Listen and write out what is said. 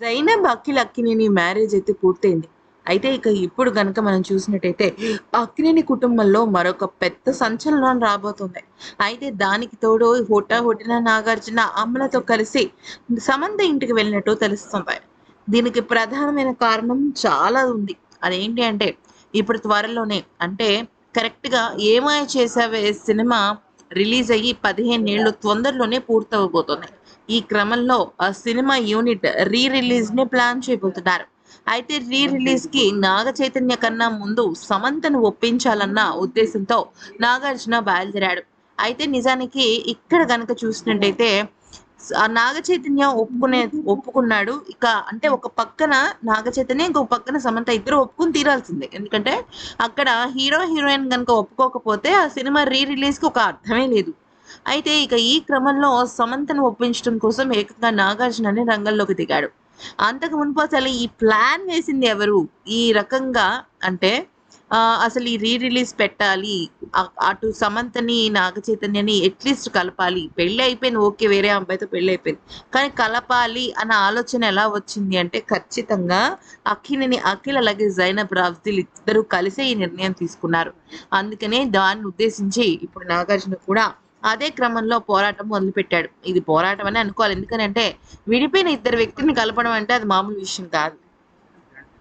Zainab Akhil Akkineni marriage అయితే పూర్తయింది. అయితే ఇక ఇప్పుడు గనక మనం చూసినట్టయితే అక్కినేని కుటుంబంలో మరొక పెద్ద సంచలనం రాబోతుంది. అయితే దానికి తోడు హోటా హోటిన నాగార్జున అమ్మలతో కలిసి సమంత ఇంటికి వెళ్ళినట్టు తెలుస్తుంది. దీనికి ప్రధానమైన కారణం చాలా ఉంది. అదేంటి అంటే ఇప్పుడు త్వరలోనే అంటే కరెక్ట్గా ఏమాయ చేసావే సినిమా రిలీజ్ అయ్యి పదిహేను ఏళ్ళు తొందరలోనే పూర్తవబోతుంది. ఈ క్రమంలో ఆ సినిమా యూనిట్ రీ రిలీజ్ని ప్లాన్ చేయబోతున్నారు. అయితే రీ రిలీజ్కి నాగ చైతన్య కన్నా ముందు సమంతను ఒప్పించాలన్న ఉద్దేశంతో నాగార్జున బయలుదేరాడు. అయితే నిజానికి ఇక్కడ గనక చూసినట్టయితే ఆ నాగ చైతన్య ఒప్పుకునే ఒప్పుకున్నాడు. ఇక అంటే ఒక పక్కన నాగ చైతన్య ఇంకొక పక్కన సమంత ఇద్దరు ఒప్పుకుని తీరాల్సిందే. ఎందుకంటే అక్కడ హీరో హీరోయిన్ కనుక ఒప్పుకోకపోతే ఆ సినిమా రీ రిలీజ్కి ఒక అర్థమే లేదు. అయితే ఇక ఈ క్రమంలో సమంతను ఒప్పించడం కోసం ఏకంగా నాగార్జున అని రంగంలోకి దిగాడు. అంతకు మునుపు అసలు ఈ ప్లాన్ వేసింది ఎవరు? ఈ రకంగా అంటే అసలు ఈ రీ రిలీజ్ పెట్టాలి అటు సమంతని నాగ చైతన్యని అట్లీస్ట్ కలపాలి. పెళ్ళి అయిపోయింది ఓకే వేరే అబ్బాయితో పెళ్ళి అయిపోయింది. కానీ కలపాలి అన్న ఆలోచన ఎలా వచ్చింది అంటే ఖచ్చితంగా అఖిలని అఖిల్ అలాగే జైనబ్ రాఫ్దిల్ ఇద్దరు కలిసే ఈ నిర్ణయం తీసుకున్నారు. అందుకనే దాన్ని ఉద్దేశించి ఇప్పుడు నాగార్జున కూడా అదే క్రమంలో పోరాటం మొదలుపెట్టాడు. ఇది పోరాటం అని అనుకోవాలి. ఎందుకనంటే విడిపోయిన ఇద్దరు వ్యక్తిని కలపడం అంటే అది మామూలు విషయం కాదు.